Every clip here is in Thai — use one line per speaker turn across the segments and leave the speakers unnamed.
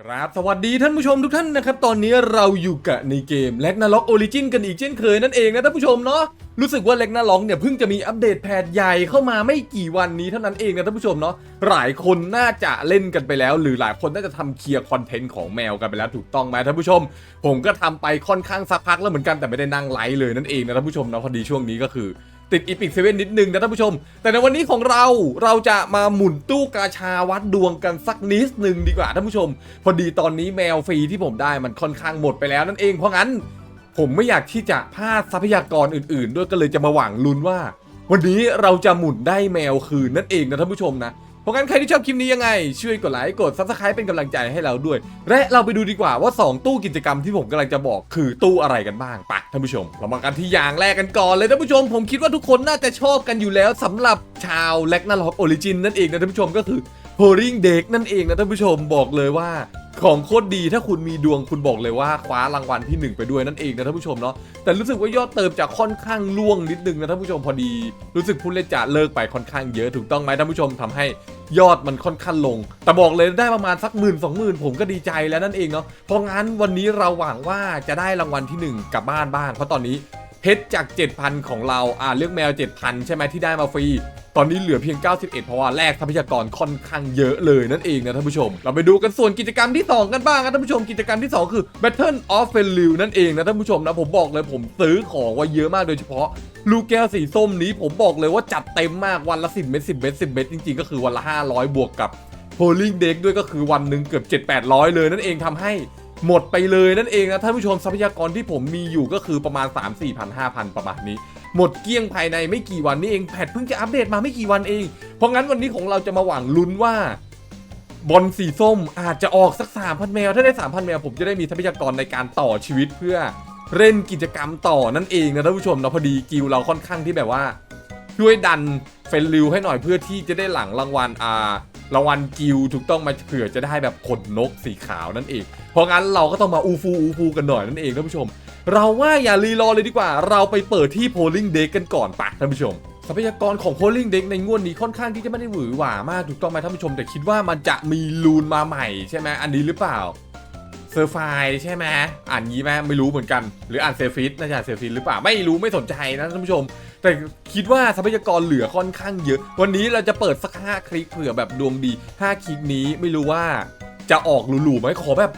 ครับสวัสดีท่านผู้ชมทุกท่านนะครับ ตอนนี้เราอยู่กับในเกม l a g n a r o k Origin กันอีกเช่นเคยนั่นเองนะท่านผู้ชมเนาะรู้สึกว่า l a g n a r o k เนี่ยเพิ่งจะมีอัปเดตแพทใหญ่เข้ามาไม่กี่วันนี้เท่านั้นเองนะท่านผู้ชมเนาะหลายคนน่าจะเล่นกันไปแล้ว หรือหลายคนน่าจะทำเคลียร์คอนเทนต์ของแมวกันไปแล้วถูกต้องไหมท่านผู้ชม ผมก็ทำไปค่อนข้างสักพักแล้วเหมือนกันแต่ไม่ได้นั่งไลฟ์เลยนั่นเองนะท่านผู้ชมเนาะพอดีช่วงนี้ก็คือ ติดอีพิกเซเว่นนิดนึงนะท่านผู้ชม แต่ในวันนี้ของเราเราจะมาหมุนตู้กาชาวัดดวงกันสักนิดหนึ่งดีกว่าท่านผู้ชม พอดีตอนนี้แมวฟรีที่ผมได้มันค่อนข้างหมดไปแล้วนั่นเองเพราะงั้น ผมไม่อยากที่จะพลาดทรัพยากรอื่น ๆ ด้วยก็เลยจะมาหวังลุ้นว่า วันนี้เราจะหมุนได้แมวคืนนั่นเองนะท่านผู้ชมนะ เพราะงั้นใครที่ชอบคลิปนี้ยังไง ช่วยกดไลค์กด subscribe เป็นกำลังใจให้เราด้วย และเราไปดูดีกว่าว่า 2 ตู้กิจกรรมที่ผมกำลังจะบอกคือตู้อะไรกันบ้างไปท่านผู้ชม เรามากันที่อย่างแรกกันก่อนเลยท่านผู้ชม ผมคิดว่าทุกคนน่าจะชอบกันอยู่แล้วสำหรับชาวแล็กนาล็อกออริจินนั่นเองนะท่านผู้ชมก็คือโฮริงเด็กนั่นเองนะท่านผู้ชมบอกเลยว่า ของโคตรดีถ้าคุณมีดวงคุณบอกเลยว่าคว้ารางวัลที่หนึ่งไปด้วยนั่นเองนะท่านผู้ชมเนาะแต่รู้สึกว่ายอดเติมจะค่อนข้างล่วงนิดนึงนะท่านผู้ชมพอดี รู้สึกผู้เล่นจะเลิกไปค่อนข้างเยอะถูกต้องไหมท่านผู้ชมทำให้ยอดมันค่อนข้างลง แต่บอกเลยได้ประมาณสักหมื่นสองหมื่นผมก็ดีใจแล้วนั่นเองเนาะเพราะงั้นวันนี้เราหวังว่าจะได้รางวัลที่หนึ่งกลับบ้านบ้างเพราะตอนนี้เพชรจาก 7,000 ของเราอ่าเลือกแมว 7,000 ใช่ไหมที่ได้มาฟรี อนนี้เหลือเพียง 91 เพราะว่าแลกทรัพยากรค่อนข้างเยอะเลยนั่นเองนะท่านผู้ชม เราไปดูกันส่วนกิจกรรมที่ 2 กันบ้างนะท่านผู้ชมกิจกรรมที่ 2 คือ Battle of f e l i w นั่นเองนะท่านผู้ชมนะผมบอกเลยผมซื้อของไว้เยอะมากโดยเฉพาะลูกแก้วสีส้มนี้ผมบอกเลยว่าจัดเต็มมากวันละ 10 เม็ด10 เม็ด10 เม็ดจริงๆก็คือวันละ 500 บวกกับ polling deck ด้วยก็คือวันหนึ่งเกือบ 7-800 เลยนั่นเองทำให้หมดไปเลยนั่นเองนะท่านผู้ชมทรัพยากรที่ผมมีอยู่ก็คือประมาณ 3 4 0 0 0 5,000 ประมาณนี้ หมดเกลี้ยงภายในไม่กี่วันนี้เองแพทเพิ่งจะอัปเดตมาไม่กี่วันเอง เพราะงั้นวันนี้ของเราจะมาหวังลุ้นว่าบอลสีส้มอาจจะออกสัก 3,000 แมว ถ้าได้ 3,000 แมว ผมจะได้มีทรัพยากรในการต่อชีวิตเพื่อเล่นกิจกรรมต่อนั่นเองนะท่านผู้ชมเนาะพอดีกิลเราค่อนข้างที่แบบว่า ช่วยดันเฟนริวให้หน่อยเพื่อที่จะได้หลังรางวัลอ่า รางวัลกิลถูกต้องมาเผื่อจะได้แบบขนนกสีขาวนั่นเอง เพราะงั้นเราก็ต้องมาอูฟูอูฟูกันหน่อยนั่นเองท่านผู้ชม เราว่าอย่ารีรอเลยดีกว่า เราไปเปิดที่โพลิงเด็กกันก่อนปะท่านผู้ชมทรัพยากรของโพลิงเด็กในงวดนี้ค่อนข้างที่จะไม่ได้หวือหวามากถูกต้องไหมท่านผู้ชมแต่คิดว่ามันจะมีลูนมาใหม่ใช่ไหมอันนี้หรือเปล่า เซอร์ไฟใช่ไหมอ่านงี้ไหมไม่รู้เหมือนกัน หรืออ่านเซฟิสน่าจะเซฟิสหรือเปล่าไม่รู้ไม่สนใจนะท่านผู้ชม แต่คิดว่าทรัพยากรเหลือค่อนข้างเยอะ วันนี้เราจะเปิดสัก 5 คลิกเผื่อแบบดวงดี 5 คลิกนี้ไม่รู้ว่าจะออกหรูๆไหมขอแบบ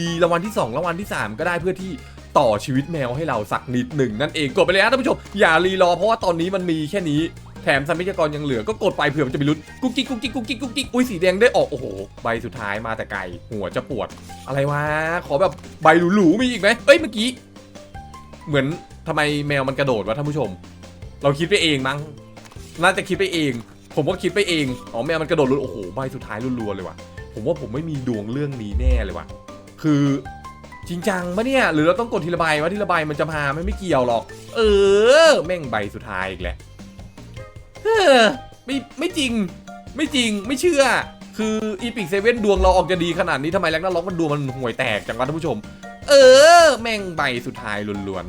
ดีๆรางวัลที่ 2รางวัลที่ 3 ก็ได้เพื่อที่ต่อชีวิตแมวให้เราสักนิดหนึ่งนั่นเองกดไปเลยนะท่านผู้ชมอย่ารีรอเพราะว่าตอนนี้มันมีแค่นี้ แถมทรัพยากรยังเหลือก็กดไปเผื่อมันจะมีลุ้นกุ๊กกิ๊กกุ๊กกิ๊กกุ๊กกิ๊กกุ๊กกิ๊กอุ้ยสีแดงได้ออกโอ้โหใบสุดท้ายมาแต่ไกลหัวจะปวด อะไรวะขอแบบใบหรูๆมีอีกไหมเอ้ยเมื่อกี้ เหมือนทำไมแมวมันกระโดดวะท่านผู้ชม เราคิดไปเองมั้งน่าจะคิดไปเอง ผมก็คิดไปเองอ๋อแมวมันกระโดดรุนโอ้โหใบสุดท้ายรัวๆเลยว่ะผมว่าผมไม่มีดวงเรื่องนี้แน่เลยว่ะ คือจริงจังปะเนี่ย หรือเราต้องกดทีละใบว่าทีละใบมันจะมาไม่ไม่เกี่ยวหรอก เออ แม่งใบสุดท้ายอีกแล้ว เออไม่ไม่จริง ไม่จริงไม่เชื่อ คืออีพิกเซเว่นดวงเราออกจะดีขนาดนี้ทำไมแล็กนาล็อกมันดวงมันห่วยแตกจังวะท่านผู้ชม เออ แม่งใบสุดท้ายล้วน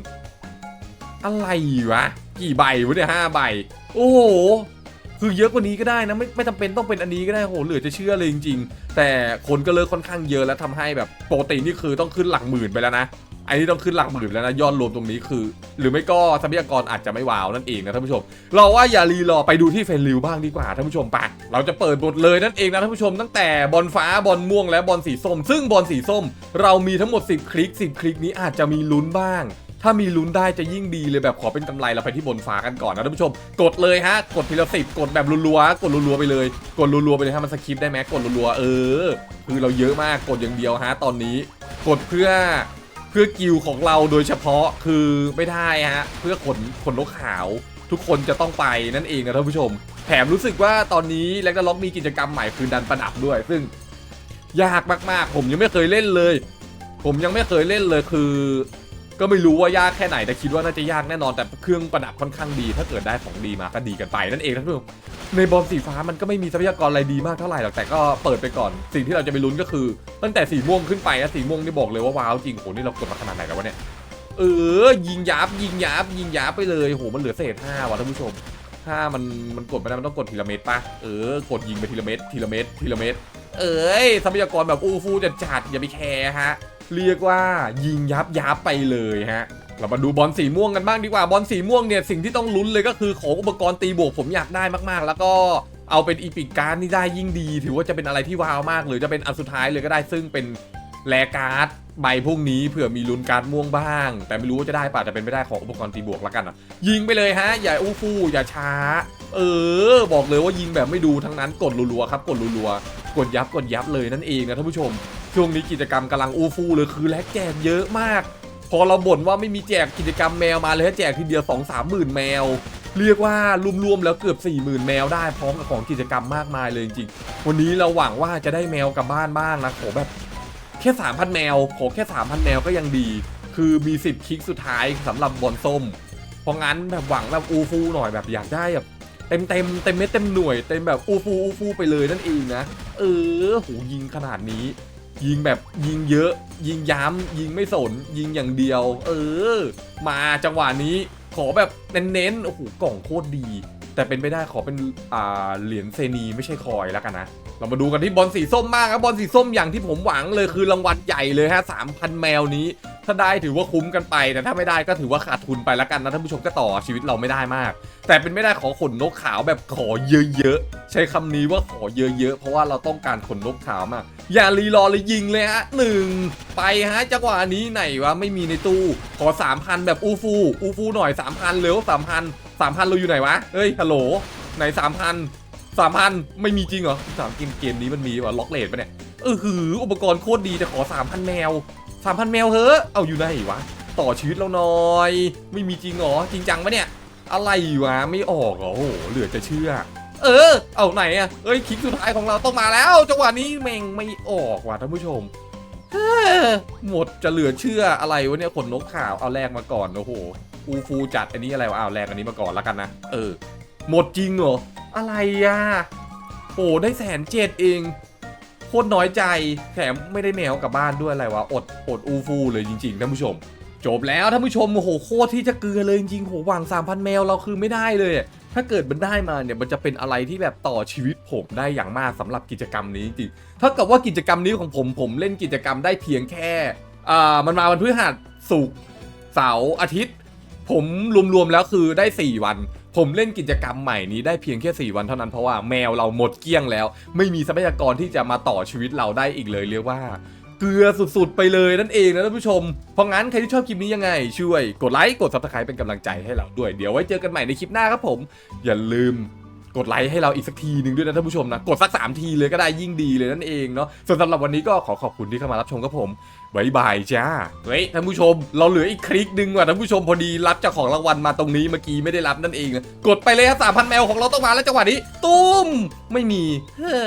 ๆ อะไรวะ กี่ใบวะเนี่ยห้าใบ โอ้โหคือเยอะกว่านี้ก็ได้นะไม่ไม่จำเป็นต้องเป็นอันนี้ก็ได้โหเหลือจะเชื่อเลยจริง ๆ แต่คนก็เลิกค่อนข้างเยอะแล้วทำให้แบบปกตินี่คือต้องขึ้นหลักหมื่นไปแล้วนะ อันนี้ต้องขึ้นหลักหมื่นแล้วนะยอดรวมตรงนี้คือ หรือไม่ก็ทรัพยากรอาจจะไม่ว้าวนั่นเองนะท่านผู้ชม เราว่าอย่ารีรอไปดูที่เฟนริวบ้างดีกว่าท่านผู้ชมไปเราจะเปิดบทเลยนั่นเองนะท่านผู้ชมตั้งแต่บอลฟ้าบอลม่วงและบอลสีส้ม ซึ่งบอลสีส้ม เรามีทั้งหมด 10 คลิก 10 คลิกนี้อาจจะมีลุ้นบ้างถ้ามีลุ้นได้จะยิ่งดีเลยแบบขอเป็นกำไรเราไปที่บนฟ้ากันก่อนนะท่านผู้ชม กดเลยฮะ กดทีละสิบกดแบบรัวๆกดรัวๆไปเลย กดรัวๆไปเลยฮะมันสคริปได้ไหมกดรัวๆเออ คือเราเยอะมากกดอย่างเดียวฮะตอนนี้ กดเพื่อ เพื่อกิลของเราโดยเฉพาะคือไม่ได้ฮะเพื่อขนขนลกขาว ทุกคนจะต้องไปนั่นเองนะท่านผู้ชม แถมรู้สึกว่าตอนนี้แล็กนาล็อกมีกิจกรรมใหม่คือดันประดับด้วย ซึ่งยากมากๆ ผมยังไม่เคยเล่นเลย ผมยังไม่เคยเล่นเลยคือ ก็ไม่รู้ว่ายากแค่ไหนแต่คิดว่าน่าจะยากแน่นอนแต่เครื่องประดับค่อนข้างดี ถ้าเกิดได้ของดีมาก็ดีกันไปนั่นเองท่านผู้ชมในบอลสีฟ้ามันก็ไม่มีทรัพยากรอะไรดีมากเท่าไหร่หรอกแต่ก็เปิดไปก่อน สิ่งที่เราจะไปลุ้นก็คือ ตั้งแต่สีม่วงขึ้นไปนะสีม่วงนี่บอกเลยว่าว้าวจริงโหนี่เรากดมาขนาดไหนแล้ววะเนี่ยเออยิงยับยิงยับยิงยับไปเลยโหมันเหลือเศษห้าว่ะท่านผู้ชมถ้ามันมันกดไม่ได้มันต้องกดทีละเม็ดปะเออกดยิงไปทีละเม็ดทีละเม็ดทีละเม็ดเอ้ยทรัพยากรแบบอู้ฟู่จัดจัดอย่าไปแคร์ฮะ เรียกว่ายิงยับยับไปเลยฮะเรามาดูบอลสีม่วงกันบ้างดีกว่าบอลสีม่วงเนี่ยสิ่งที่ต้องลุ้นเลยก็คือของอุปกรณ์ตีบวกผมอยากได้มากๆ แล้วก็เอาเป็นอีพิกการ์ดนี่ได้ยิ่งดี ถือว่าจะเป็นอะไรที่ว้าวมากหรือจะเป็นอันสุดท้ายเลยก็ได้ซึ่งเป็นแลการ์ดใบพวกนี้เผื่อมีลุ้นการม่วงบ้าง แต่ไม่รู้ว่าจะได้ป่ะแต่เป็นไม่ได้ของอุปกรณ์ตีบวกแล้วกันอะยิงไปเลยฮะ อย่าอู้ฟู่อย่าช้า เออ บอกเลยว่ายิงแบบไม่ดูทั้งนั้นกดรัวๆครับ กดรัวๆกดยับกดยับเลยนั่นเองนะท่านผู้ชม ช่วงนี้กิจกรรมกำลังอู้ฟู่เลยคือแลกแจกเยอะมาก พอเราบ่นว่าไม่มีแจกกิจกรรมแมวมาเลยแจกทีเดียว 2 3 หมื่นแมว เรียกว่ารวมๆแล้วเกือบ4 0,000 แมวได้พร้อมกับของกิจกรรมมากมายเลยจริงๆวันนี้เราหวังว่าจะได้แมวกลับบ้านบ้างนะขอแบบแค่3,000แมวขอแค่3,000แมวก็ยังดี คือมี10คลิกสุดท้ายสำหรับบอลส้มเพราะงั้นแบบหวังแบบอูฟูหน่อยแบบอยากได้แบบเต็มเต็มเต็มเม็ดเต็มหน่วยเต็มแบบอูฟูอูฟูไปเลยนั่นเองนะ เออโหยิงขนาดนี้ ยิงแบบยิงเยอะ ยิงย้ำยิงไม่สน ยิงอย่างเดียว เออ มาจังหวะนี้ขอแบบเน้นๆโอ้โหกล่องโคตรดี แต่เป็นไปได้ขอเป็นอ่าเหรียญเซนีไม่ใช่คอยแล้วกันนะ เรามาดูกันที่บอลสีส้มมากครับบอลสีส้มอย่างที่ผมหวังเลยคือรางวัลใหญ่เลยฮะ3,000แมวนี้ ถ้าได้ถือว่าคุ้มกันไปแต่ถ้าไม่ได้ก็ถือว่าขาดทุนไปแล้วกันนะท่านผู้ชมก็ต่อชีวิตเราไม่ได้มาก แต่เป็นไม่ได้ขอขนนกขาวแบบขอเยอะๆใช้คำนี้ว่าขอเยอะๆเพราะว่าเราต้องการขนนกขาวมาก อย่ารีรอเลยยิงเลยฮะหนึ่งไปฮะจังหวะนี้ไหนวะไม่มีในตู้ขอ3,000แบบอูฟูอูฟูหน่อย3,000เร็ว3,000 3,000เราอยู่ไหนวะเฮ้ยฮัลโหลไหน3,000 3,000ไม่มีจริงเหรอสามเกมเกมนี้มันมีวะล็อกเลทปะเนี่ยเออหืออุปกรณ์โคตรดีแต่ขอ3,000แมว3,000แมวเฮ้อเอาอยู่ไหนวะต่อชีวิตเราหน่อย ไม่มีจริงเหรอจริงจังปะเนี่ยอะไรวะไม่ออกเหรอโอ้โหเหลือจะเชื่อ เออ เอาไหนอะเอ้ยคลิกสุดท้ายของเราต้องมาแล้วจังหวะนี้แม่งไม่ออกว่ะท่านผู้ชมหมดจะเหลือเชื่ออะไรวะเนี่ยขนนกขาวเอาแรกมาก่อนโอ้โหอูฟูจัดอันนี้อะไรวะเอาแรกอันนี้มาก่อนแล้วกันนะเออ หมดจริงเหรออะไรอะโอ้ได้แสนเจ็ดเองโคตรน้อยใจแถมไม่ได้แมวกลับบ้านด้วยอะไรวะอดอดอูฟูเลยจริงๆท่านผู้ชม จบแล้วท่านผู้ชมโอ้โหโคตรที่จะเกลือเลยจริงๆโหหวัง3,000 แมวเราคือไม่ได้เลย ถ้าเกิดมันได้มาเนี่ยมันจะเป็นอะไรที่แบบต่อชีวิตผมได้อย่างมากสำหรับกิจกรรมนี้จริงถ้ากับว่ากิจกรรมนี้ของผมผมเล่นกิจกรรมได้เพียงแค่อ่ามันมาวันพฤหัสศุกร์เสาร์อาทิตย์ ผมรวมๆแล้วคือได้ 4 วัน ผมเล่นกิจกรรมใหม่นี้ได้เพียงแค่ 4 วันเท่านั้นเพราะว่าแมวเราหมดเกลี้ยงแล้ว ไม่มีทรัพยากรที่จะมาต่อชีวิตเราได้อีกเลยเรียกว่า เกลือสุดๆ ไปเลยนั่นเองนะท่านผู้ชม เพราะงั้นใครที่ชอบคลิปนี้ยังไง ช่วยกดไลค์กด subscribe เป็นกำลังใจให้เราด้วย เดี๋ยวไว้เจอกันใหม่ในคลิปหน้าครับผม อย่าลืมกดไลค์ให้เราอีกสักทีหนึ่งด้วยนะท่านผู้ชมนะ กดสัก 3 ทีเลยก็ได้ยิ่งดีเลยนั่นเองเนาะส่วนสำหรับวันนี้ก็ขอขอบคุณที่เข้ามารับชมครับผมบายบายจ้าเฮ้ยท่านผู้ชม เราเหลืออีกคลิกหนึ่งว่ะท่านผู้ชมพอดีรับเจ้าของรางวัลมาตรงนี้เมื่อกี้ไม่ได้รับนั่นเองนะกดไปเลยครับสามพันแมวของเราต้องมาแล้วจังหวะนี้ ตุ้ม ไม่มีเฮ้อ